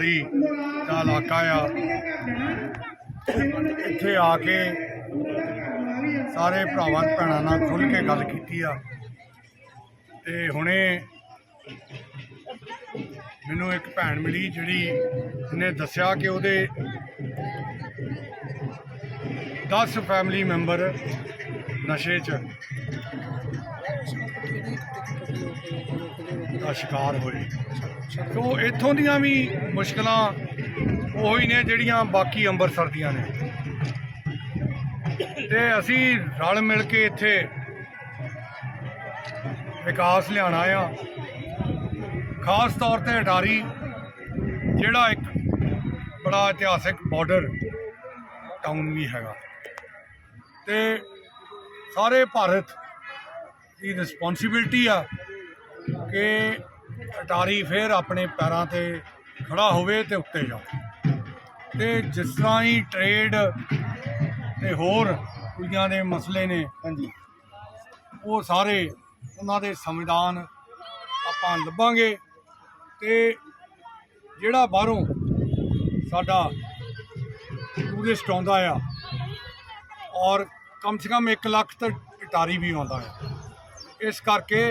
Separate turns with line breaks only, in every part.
ਸ਼ਾਮ ਦਾ ਇਲਾਕਾ ਆ। ਇੱਥੇ ਆ ਕੇ ਸਾਰੇ ਭਰਾਵਾਂ ਭੈਣਾਂ ਨਾਲ ਖੁੱਲ ਕੇ ਗੱਲ ਕੀਤੀ ਆ। ਤੇ ਹੁਣੇ ਮੈਨੂੰ ਇੱਕ ਭੈਣ ਮਿਲੀ ਜਿਹੜੀ ਨੇ ਦੱਸਿਆ ਕਿ ਉਹਦੇ 10 ਫੈਮਿਲੀ ਮੈਂਬਰ ਨਸ਼ੇ 'ਚ ਦਾ ਸ਼ਿਕਾਰ ਹੋਏ। ਸੋ ਇੱਥੋਂ ਦੀਆਂ ਵੀ ਮੁਸ਼ਕਲਾਂ ਉਹੀ ਨੇ ਜਿਹੜੀਆਂ ਬਾਕੀ ਅੰਮ੍ਰਿਤਸਰ ਦੀਆਂ ਨੇ। ਤੇ ਅਸੀਂ ਰਲ ਮਿਲ ਕੇ ਇੱਥੇ ਵਿਕਾਸ ਲਿਆਣਾ ਆ ਖਾਸ ਤੌਰ ਤੇ ਅਟਾਰੀ, ਜਿਹੜਾ ਇੱਕ ਬੜਾ ਇਤਿਹਾਸਿਕ ਬਾਰਡਰ ਟਾਊਨ ਵੀ ਹੈਗਾ। ਤੇ ਸਾਰੇ ਭਾਰਤ ਦੀ ਰਿਸਪੌਂਸਿਬਿਲਟੀ ਆ ਕਿ ਅਟਾਰੀ ਫੇਰ ਆਪਣੇ ਪੈਰਾਂ ਤੇ ਖੜਾ ਹੋਵੇ ਤੇ ਉੱਤੇ ਜਾਵੇ ਤੇ ਜਿਸ ਤਰ੍ਹਾਂ ਹੀ ਟ੍ਰੇਡ ਤੇ ਹੋਰ ਕੁੜੀਆਂ ਦੇ ਮਸਲੇ ਨੇ
ਹਾਂਜੀ।
ਉਹ ਸਾਰੇ ਉਹਨਾਂ ਦੇ ਸੰਵਿਧਾਨ ਆਪਾਂ ਲੱਭਾਂਗੇ ਤੇ ਜਿਹੜਾ ਬਾਹਰੋਂ ਸਾਡਾ ਟੂਰਿਸਟ ਆਉਂਦਾ ਆ ਔਰ ਕਮ ਸੇ ਕਮ 1 ਲੱਖ ਤਾਂ ਇਟਾਰੀ ਵੀ ਆਉਂਦਾ ਆ। ਇਸ ਕਰਕੇ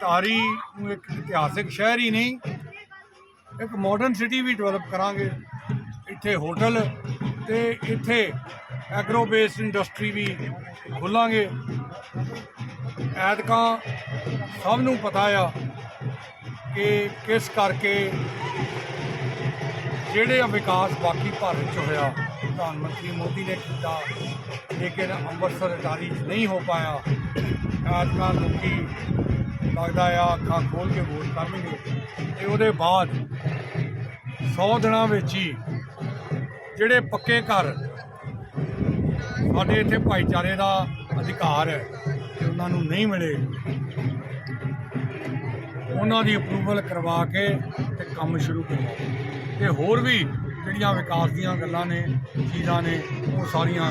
ਇਟਾਰੀ ਨੂੰ ਇੱਕ ਇਤਿਹਾਸਿਕ ਸ਼ਹਿਰ ਹੀ ਨਹੀਂ, ਇੱਕ ਮਾਡਰਨ ਸਿਟੀ ਵੀ ਡਿਵੈਲਪ ਕਰਾਂਗੇ। ਇੱਥੇ ਹੋਟਲ ਤੇ ਇੱਥੇ ਐਗਰੋ ਬੇਸਡ ਇੰਡਸਟਰੀ ਵੀ ਖੋਲਾਂਗੇ। ਐਤਕਾਂ ਸਭ ਨੂੰ ਪਤਾ ਆ ਕਿ ਕਿਸ ਕਰਕੇ ਜਿਹੜੇ ਵਿਕਾਸ ਬਾਕੀ ਭਾਰਤ 'ਚ ਹੋਇਆ। ਪ੍ਰਧਾਨ ਮੰਤਰੀ ਮੋਦੀ ਨੇ ਕੀਤਾ, ਲੇਕਿਨ ਅੰਮ੍ਰਿਤਸਰ ਅਟਾਰੀ 'ਚ ਨਹੀਂ ਹੋ ਪਾਇਆ। ਐਤਕਾਂ ਲੋਕੀ ਲੱਗਦਾ ਆ, ਅੱਖਾਂ ਖੋਲ ਕੇ ਵੋਟ ਕਰਨਗੇ। ਤੇ ਉਹਦੇ ਬਾਅਦ 100 ਦਿਨਾਂ ਵਿੱਚ ਹੀ ਜਿਹੜੇ ਪੱਕੇ ਘਰ ਸਾਡੇ ਇੱਥੇ ਭਾਈਚਾਰੇ ਦਾ ਅਧਿਕਾਰ ਹੈ ਕਿ ਉਹਨਾਂ ਨੂੰ ਨਹੀਂ ਮਿਲੇ, ਉਹਨਾਂ ਦੀ ਅਪਰੂਵਲ ਕਰਵਾ ਕੇ ਤੇ ਕੰਮ ਸ਼ੁਰੂ ਕਰਵਾਓ ਤੇ ਹੋਰ ਵੀ ਜਿਹੜੀਆਂ ਵਿਕਾਸ ਦੀਆਂ ਗੱਲਾਂ ਨੇ, ਚੀਜ਼ਾਂ ਨੇ, ਉਹ ਸਾਰੀਆਂ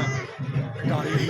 ਅਟਾਰੀ